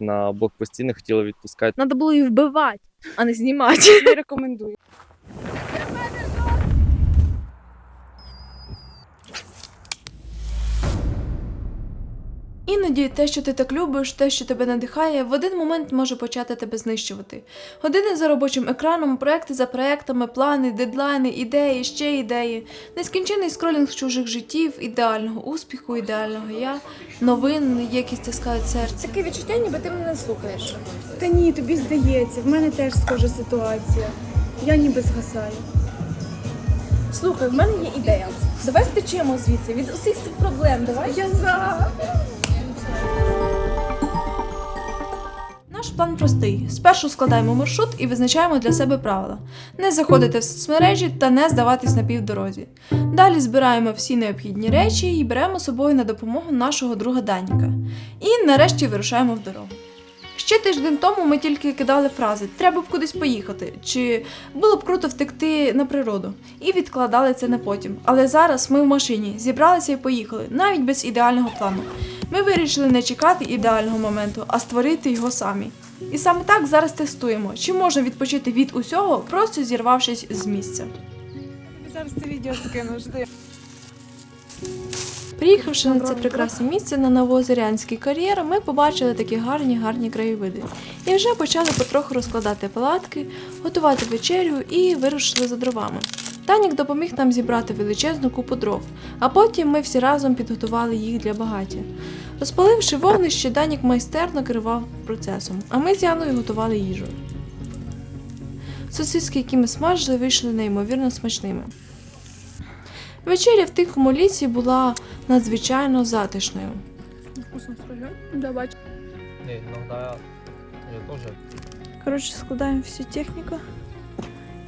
на блокпості, не хотіли відпускати. Надо було її вбивати, а не знімати. Не рекомендую. Іноді те, що ти так любиш, те, що тебе надихає, в один момент може почати тебе знищувати. Години за робочим екраном, проекти за проектами, плани, дедлайни, ідеї, ще ідеї, нескінчений скролінг чужих життів, ідеального успіху, ідеального я, новин, які стискають серце. Таке відчуття, ніби ти мене не слухаєш. Та ні, тобі здається, в мене теж схожа ситуація. Я ніби згасаю. Слухай, в мене є ідея. Давай втечемо звідси від усіх цих проблем. Давай. Я за. План простий: спершу складаємо маршрут і визначаємо для себе правила: не заходити в соцмережі та не здаватись на півдорозі. Далі збираємо всі необхідні речі і беремо з собою на допомогу нашого друга Даніка. І нарешті вирушаємо в дорогу. Ще тиждень тому ми тільки кидали фрази Треба б кудись поїхати, чи було б круто втекти на природу, і відкладали це на потім. Але зараз ми в машині зібралися і поїхали, навіть без ідеального плану. Ми вирішили не чекати ідеального моменту, а створити його самі. І саме так зараз тестуємо, чи можна відпочити від усього, просто зірвавшись з місця. Тобі зараз це відео скину, жди. Приїхавши на це прекрасне місце на Новоозерянський кар'єр, ми побачили такі гарні гарні краєвиди. І вже почали потроху розкладати палатки, готувати вечерю і вирушили за дровами. Танік допоміг нам зібрати величезну купу дров, а потім ми всі разом підготували їх для багаття. Розпаливши вогнище, Данік майстерно керував процесом, а ми з Яною готували їжу. Сосиски, які ми смажили, вийшли неймовірно смачними. Вечеря в тихому лісі була надзвичайно затишною. Вкусно скажи. Да, бачу. Ні, іноді я теж. Коротше, складаємо всю техніку.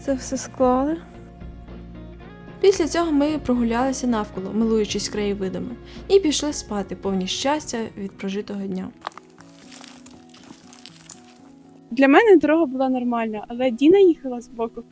Це все склали. Після цього ми прогулялися навколо, милуючись краєвидами, і пішли спати, повні щастя від прожитого дня. Для мене дорога була нормальна, але Діна їхала збоку.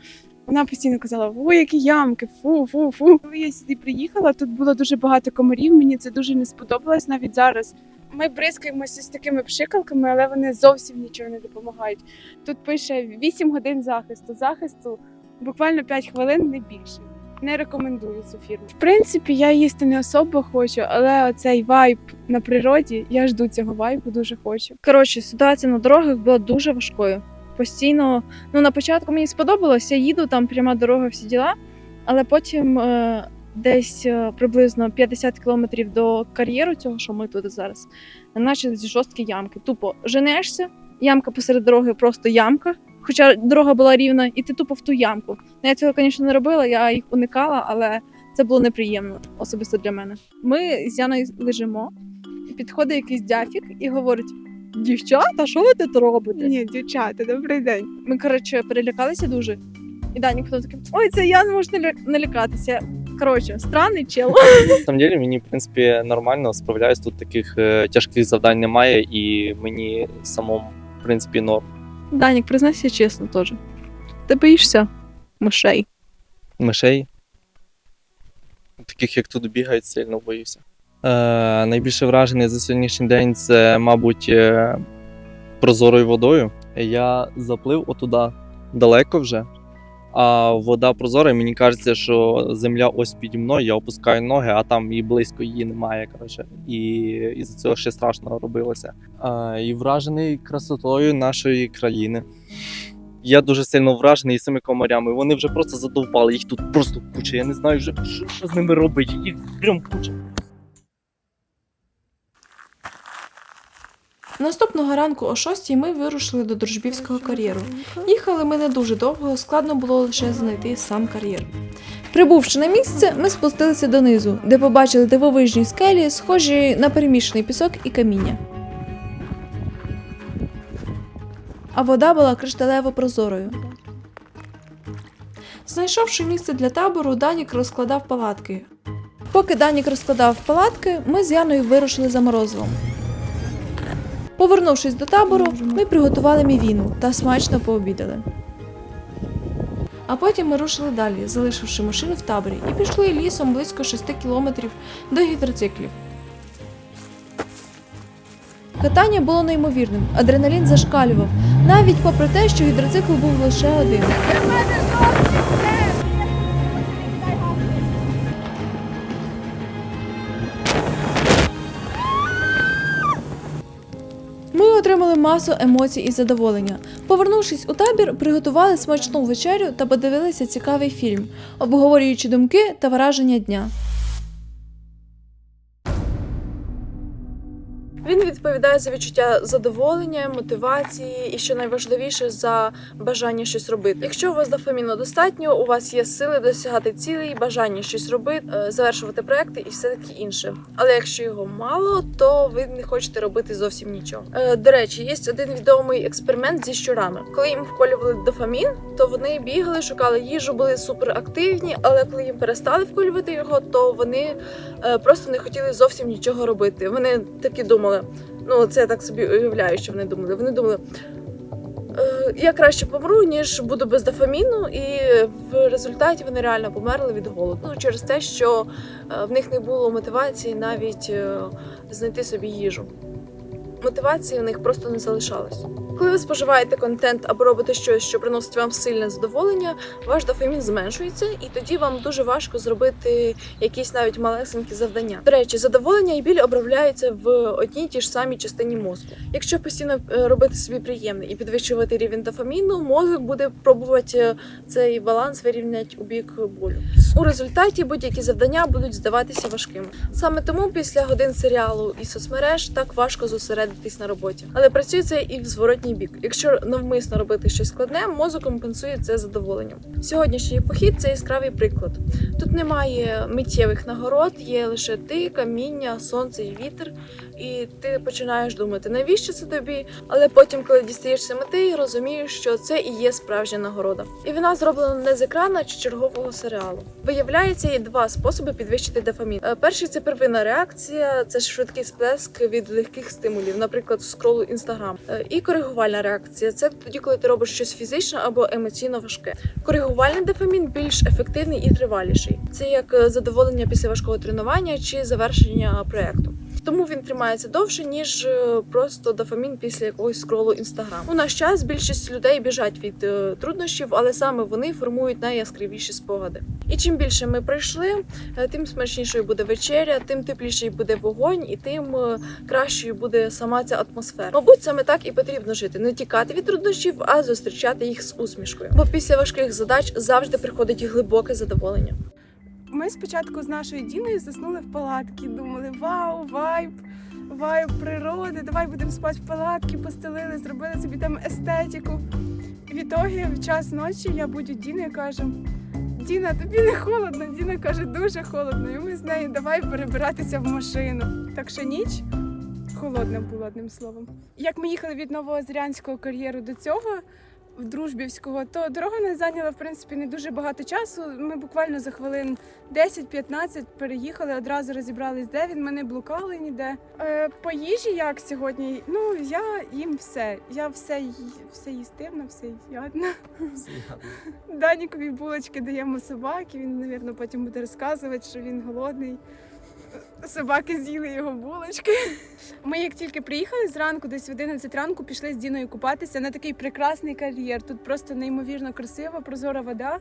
Вона постійно казала: Ой, які ямки, фу, фу, фу. Коли я сюди приїхала, тут було дуже багато комарів. Мені це дуже не сподобалось навіть зараз. Ми бризкаємося з такими пшикалками, але вони зовсім нічого не допомагають. Тут пише 8 годин захисту. Захисту буквально 5 хвилин, не більше. Не рекомендую цю фірму. В принципі, я їсти не особо хочу, але оцей вайб на природі, я жду цього вайбу, дуже хочу. Коротше, ситуація на дорогах була дуже важкою. Постійно, ну на початку мені сподобалося, я їду там пряма дорога, всі діла, але потім е, десь е, приблизно 50 кілометрів до кар'єру цього, що ми тут зараз, почались жорсткі ямки. Тупо женешся, ямка посеред дороги, просто ямка. Хоча дорога була рівна, і ти тупо в ту ямку. Ну, Я цього, звісно, не робила, я їх уникала, але це було неприємно, особисто для мене. Ми з Яною лежимо, і підходить якийсь дяфік і говорить: Дівчата, що ви тут робите? Ні, дівчата, добрий день. Ми, коротше, перелякалися дуже. І Данік потім такий, ой, це я не можу не. Коротше, странний чел. На самом деле мені, в принципі, нормально справляюсь. Тут таких е, тяжких завдань немає, і мені самому, в принципі, норм. Данік, признайся чесно теж. Ти боїшся мишей. Мишей. Таких, як тут бігають, сильно боюся. Е, найбільше вражений за сьогоднішній день це, мабуть, е, прозорою водою. Я заплив отуда далеко вже, а вода прозора, мені кажеться, що земля ось піді мною, я опускаю ноги, а там і близько її немає. Коротше. І, і з цього ще страшно робилося. Е, і вражений красотою нашої країни. Я дуже сильно вражений цими комарями. Вони вже просто задовбали. Їх тут просто куча. Я не знаю вже, що, що з ними робити. Їх прям куча. Наступного ранку о 6 ми вирушили до Дружбівського кар'єру. Їхали ми не дуже довго, складно було лише знайти сам кар'єр. Прибувши на місце, ми спустилися донизу, де побачили дивовижні скелі, схожі на перемішаний пісок і каміння. А вода була кришталево прозорою. Знайшовши місце для табору, Данік розкладав палатки. Поки Данік розкладав палатки, ми з Яною вирушили за морозивом. Повернувшись до табору, ми приготували мівіну та смачно пообідали. А потім ми рушили далі, залишивши машину в таборі, і пішли лісом близько 6 кілометрів до гідроциклів. Катання було неймовірним, адреналін зашкалював, навіть попри те, що гідроцикл був лише один. Отримали масу емоцій і задоволення. Повернувшись у табір, приготували смачну вечерю та подивилися цікавий фільм, обговорюючи думки та враження дня. Він відповідає за відчуття задоволення, мотивації і, що найважливіше, за бажання щось робити. Якщо у вас дофаміну достатньо, у вас є сили досягати цілей, бажання щось робити, е, завершувати проекти і все таке інше. Але якщо його мало, то ви не хочете робити зовсім нічого. Е, До речі, є один відомий експеримент зі щурами. Коли їм вколювали дофамін, то вони бігали, шукали їжу, були суперактивні. Але коли їм перестали вколювати його, то вони е, просто не хотіли зовсім нічого робити. Вони такі думали. Ну, це я так собі уявляю, що вони думали. Вони думали. «Е, Я краще помру, ніж буду без дофаміну, і в результаті вони реально померли від голоду. Ну, через те, що е, в них не було мотивації навіть е, знайти собі їжу. Мотивації в них просто не залишалось. Коли ви споживаєте контент або робите щось, що приносить вам сильне задоволення, ваш дофамін зменшується, і тоді вам дуже важко зробити якісь навіть малесенькі завдання. До речі, задоволення і біль обробляються в одній й тій ж самій частині мозку. Якщо постійно е, робити собі приємне і підвищувати рівень дофаміну, мозок буде пробувати е, цей баланс вирівняти у бік болю. У результаті будь-які завдання будуть здаватися важкими. Саме тому після годин серіалу і соцмереж так важко зосередитись на роботі. Але працює це і в зворотній бік. Якщо навмисно робити щось складне, мозок компенсує це задоволенням. Сьогоднішній похід це яскравий приклад. Тут немає миттєвих нагород, є лише ти, каміння, сонце і вітер. І ти починаєш думати, навіщо це тобі? Але потім, коли дістаєшся мети, розумієш, що це і є справжня нагорода. І вона зроблена не з екрана чи чергового серіалу. Виявляється, є два способи підвищити дофамін. Е, Перший це первинна реакція, це швидкий сплеск від легких стимулів, наприклад, скролу інстаграм. Е, І коригувальна реакція це тоді, коли ти робиш щось фізично або емоційно важке. Коригувальний дофамін більш ефективний і триваліший. Це як е, задоволення після важкого тренування чи завершення проекту. Тому він тримається довше, ніж е, просто дофамін після якогось скролу інстаграм. У наш час більшість людей біжать від е, труднощів, але саме вони формують найяскравіші спогади. І чим більше ми пройшли, е, тим смачнішою буде вечеря, тим тепліший буде вогонь, і тим кращою буде сама ця атмосфера. Мабуть, саме так і потрібно жити: не тікати від труднощів, а зустрічати їх з усмішкою. Бо після важких задач завжди приходить глибоке задоволення. Ми спочатку з нашою Діною заснули в палатки. Думали, вау, вайб, вайб природи, давай будемо спати в палатки, постелили, зробили собі там естетику. І відтоді в час ночі я будю Діну і кажу: Діна, тобі не холодно. Діна каже, дуже холодно. І ми з нею давай перебиратися в машину. Так що ніч холодна була одним словом. Як ми їхали від Новоозерянського кар'єру до цього. В Дружбівського, то дорога не зайняла в принципі не дуже багато часу. Ми буквально за хвилин 10-15 переїхали, одразу розібрались, де він. Ми не блукали ніде. Е, по їжі як сьогодні? Ну я їм все. Я все все їстивна, все ядна. Данікові булочки даємо собаки. Він, мабуть, потім буде розказувати, що він голодний. Собаки з'їли його булочки. Ми як тільки приїхали зранку, десь в 11 ранку, пішли з Діною купатися на такий прекрасний кар'єр. Тут просто неймовірно красива, прозора вода.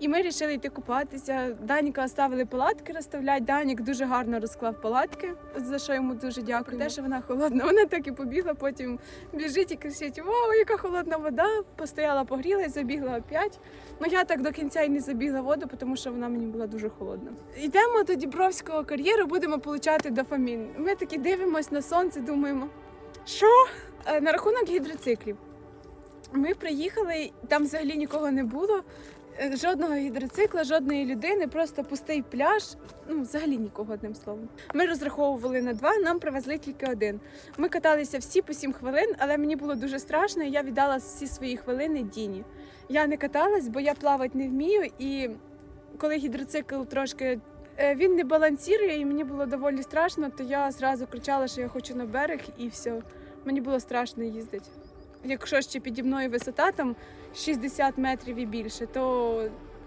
І ми вирішили йти купатися. Даніка оставили палатки розставляти. Данік дуже гарно розклав палатки, за що йому дуже дякую. Те, що вона холодна. Вона так і побігла, потім біжить і кричить: Вау, яка холодна вода! Постояла, погріла і забігла опять. Ну я так до кінця і не забігла воду, тому що вона мені була дуже холодна. Йдемо до Дібровського кар'єру, будемо получати дофамін. Ми такі дивимось на сонце, думаємо, що Е, на рахунок гідроциклів. Ми приїхали, там взагалі нікого не було. е, Жодного гідроцикла, жодної людини, просто пустий пляж. Ну, взагалі нікого одним словом. Ми розраховували на два, нам привезли тільки один. Ми каталися всі по сім хвилин, але мені було дуже страшно, і я віддала всі свої хвилини Діні. Я не каталась, бо я плавати не вмію. І коли гідроцикл трошки він не балансірує, і мені було доволі страшно, то я зразу кричала, що я хочу на берег, і все. Мені було страшно їздити. Якщо ще піді мною висота там 60 метрів і більше, то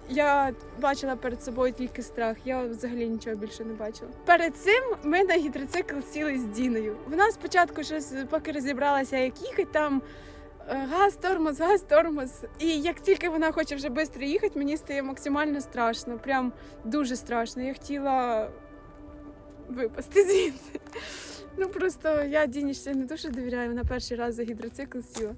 Я бачила перед собою тільки страх. Я взагалі нічого більше не бачила. Перед цим ми на гідроцикл сіли з Діною. Вона спочатку щось, поки розібралася, як їхати там. Е, Газ, тормоз, газ, тормоз. І як тільки вона хоче вже швидко їхати, мені стає максимально страшно. Прям дуже страшно. Я хотіла випасти звідси. Ну просто я Діні ще не дуже довіряю. Вона перший раз за гідроцикл сіла.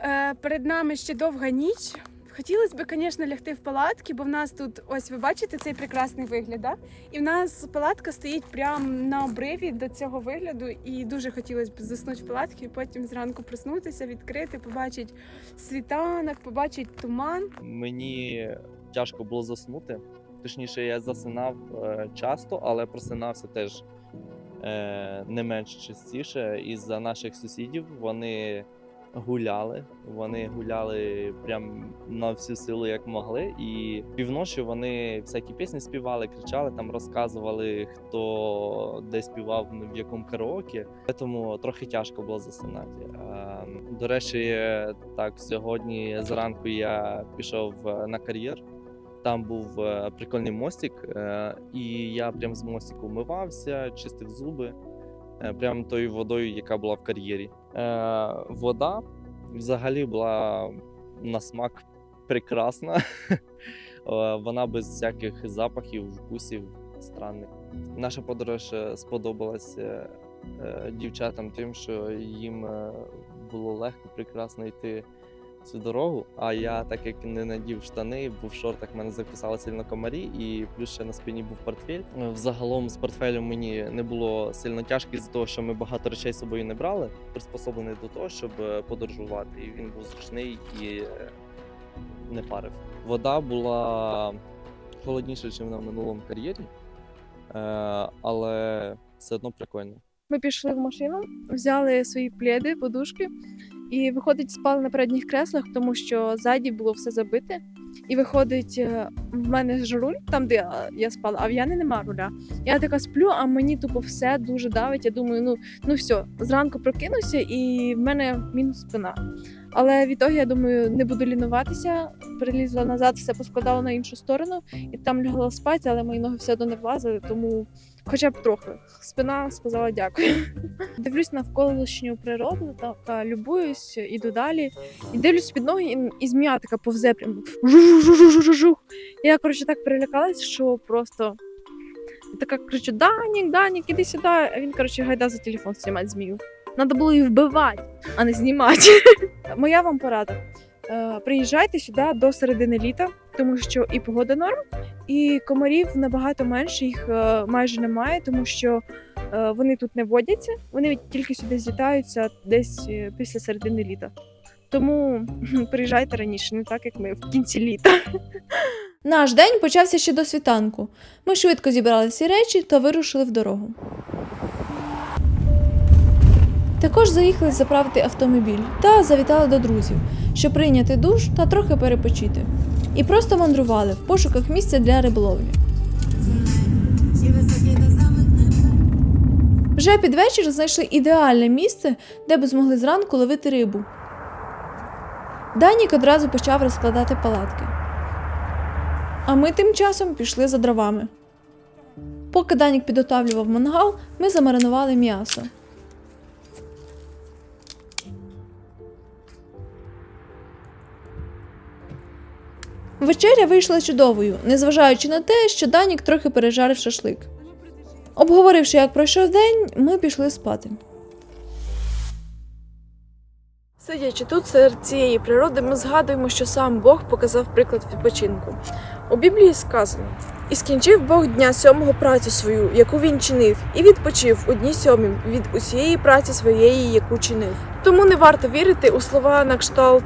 Е, перед нами ще довга ніч. Хотілося б, звісно, лягти в палатки, бо в нас тут, ось ви бачите цей прекрасний вигляд. Да? І в нас палатка стоїть прямо на обриві до цього вигляду. І дуже хотілося б заснути в палатці, потім зранку проснутися, відкрити, побачити світанок, побачити туман. Мені тяжко було заснути. Точніше, я засинав е, часто, але просинався теж е, не менш частіше. Із-за наших сусідів вони гуляли. Вони гуляли прям на всю силу, як могли. І півночі вони всякі пісні співали, кричали, там розказували, хто де співав в якому караоке. Тому трохи тяжко було засинати. Е, До речі, так сьогодні зранку я пішов е, на кар'єр. Там був е, прикольний мостик, і я прям з мостику вмивався, чистив зуби, прям тою водою, яка була в кар'єрі. Е, Вода взагалі була на смак прекрасна. Е, Вона без всяких запахів, вкусів странних. Наша подорож е, сподобалася дівчатам тим, що їм було легко, прекрасно йти цю дорогу. А я, так як не надів штани, був в шортах, мене закусали сильно комарі, і плюс ще на спині був портфель. Е, Взагалом з портфелем мені не було сильно тяжко з того, що ми багато речей з собою не брали. Приспособлений до того, щоб е, подорожувати. І він був зручний і е, не парив. Вода була холодніша, ніж на минулому кар'єрі, але все одно прикольно. Ми пішли в машину, взяли свої пледи, подушки і виходить, спали на передніх креслах, тому що ззаді було все забите. І виходить, е, в мене ж руль, там, де е, я спала, а в Яни нема руля. Я така сплю, а мені тупо все дуже давить. Я думаю, ну, ну все, зранку прокинуся, і в мене мінус спина. Але від того я думаю, не буду лінуватися. Перелізла назад, все поскладала на іншу сторону, і там лягла спати, але мої ноги все одно не влазили, тому хоча б трохи. Спина сказала дякую. Дивлюсь навколишню природу, така любуюсь, іду далі. І дивлюсь під ноги, і, і змія така повзе прям. Я коротше так перелякалась, що просто така кричу: Данік, Данік, іди сюди. А він коротше гайда за телефон знімати змію. Надо було її вбивати, а не знімати. Моя вам порада. Е, Приїжджайте сюди до середини літа, тому що і погода норм, і комарів набагато менше, їх е, майже немає, тому що е, вони тут не водяться, вони тільки сюди злітаються десь е, після середини літа. Тому приїжджайте раніше, не так як ми в кінці літа. Наш день почався ще до світанку. Ми швидко зібрали всі речі та вирушили в дорогу. Також заїхали заправити автомобіль та завітали до друзів, щоб прийняти душ та трохи перепочити. І просто мандрували в пошуках місця для риболовлі. Вже під вечір знайшли ідеальне місце, де б змогли зранку ловити рибу. Данік одразу почав розкладати палатки. А ми тим часом пішли за дровами. Поки Данік підготавлював мангал, ми замаринували м'ясо. Вечеря вийшла чудовою, незважаючи на те, що Данік трохи пережарив шашлик. Обговоривши, як пройшов день, ми пішли спати. Сидячи тут серед цієї природи, ми згадуємо, що сам Бог показав приклад відпочинку. У Біблії сказано: і скінчив Бог дня сьомого працю свою, яку він чинив, і відпочив у дні сьомім від усієї праці своєї, яку чинив. Тому не варто вірити у слова на кшталт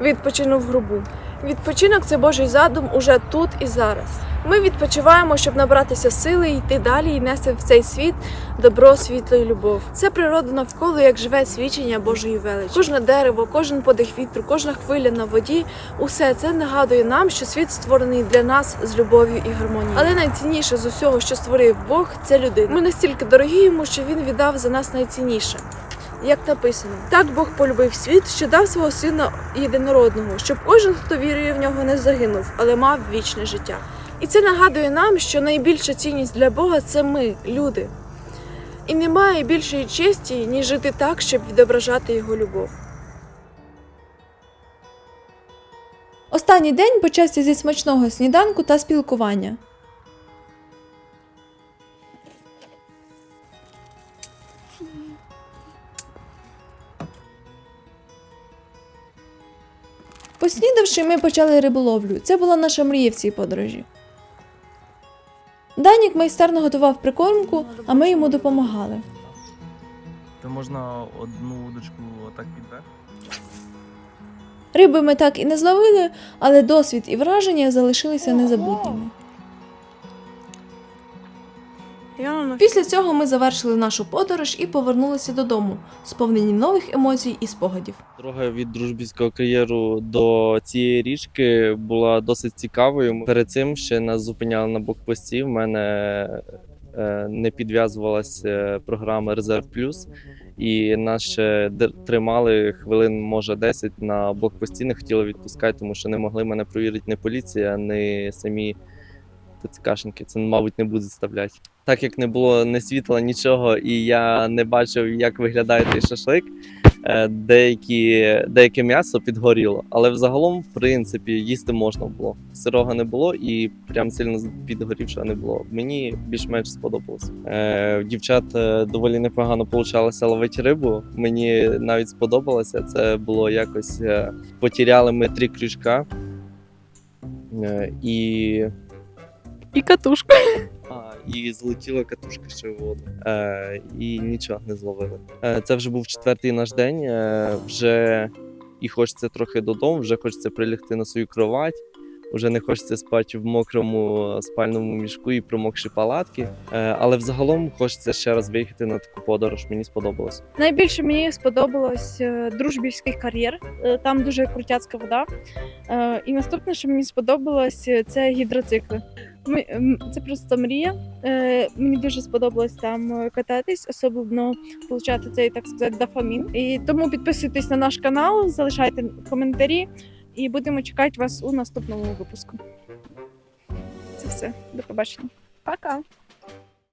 відпочинув грубу. Відпочинок це Божий задум уже тут і зараз. Ми відпочиваємо, щоб набратися сили, йти далі і нести в цей світ добро, світло і любов. Це природа навколо, як живе свідчення Божої величі. Кожне дерево, кожен подих вітру, кожна хвиля на воді усе це нагадує нам, що світ створений для нас з любов'ю і гармонією. Але найцінніше з усього, що створив Бог, це людина. Ми настільки дорогі йому, що він віддав за нас найцінніше. Як написано, так Бог полюбив світ, що дав свого сина єдинородного, щоб кожен, хто вірує в нього, не загинув, але мав вічне життя. І це нагадує нам, що найбільша цінність для Бога це ми, люди. І немає більшої честі, ніж жити так, щоб відображати його любов. Останній день почався зі смачного сніданку та спілкування. Поснідавши, ми почали риболовлю. Це була наша мрія в цій подорожі. Данік майстерно готував прикормку, а ми йому допомагали. То можна одну удочку отак підверх? Риби ми так і не зловили, але досвід і враження залишилися незабутніми. Після цього ми завершили нашу подорож і повернулися додому, сповнені нових емоцій і спогадів. Дорога від дружбівського кар'єру до цієї річки була досить цікавою. Перед цим ще нас зупиняли на блокпості. В мене е, не підв'язувалася програма Резерв Плюс, і нас ще тримали хвилин, може 10 на блокпості. Не хотіли відпускати, тому що не могли мене провірити не поліція, не самі ТЦКшники. Це, мабуть, не будуть заставляти. Так як не було ні світла, нічого, і я не бачив, як виглядає той шашлик е, деякі, деяке м'ясо підгоріло, але взагалом, в принципі, їсти можна було. Сирого не було і прям сильно підгорівшого не було. Мені більш-менш сподобалось. Е, дівчат е, доволі непогано получалося ловити рибу. Мені навіть сподобалося. Це було якось потеряли ми три крючка. І І катушка. а, і злетіла катушка ще в воду. Е, і нічого не зловили. Е, це вже був четвертий наш день. Е, вже і хочеться трохи додому, вже хочеться прилягти на свою кровать. Вже не хочеться спати в мокрому спальному мішку і промокші палатки. Е, але взагалом хочеться ще раз виїхати на таку подорож. Мені сподобалось. Найбільше мені сподобалось е, дружбівський кар'єр. Е, Там дуже крутяцька вода. Е, І наступне, що мені сподобалось, е, це гідроцикли. Це просто мрія. Е, Мені дуже сподобалось там е, кататись, особливо отримати цей, так сказати, дофамін. І тому підписуйтесь на наш канал, залишайте коментарі, і будемо чекати вас у наступному випуску. Це все. До побачення. Пока!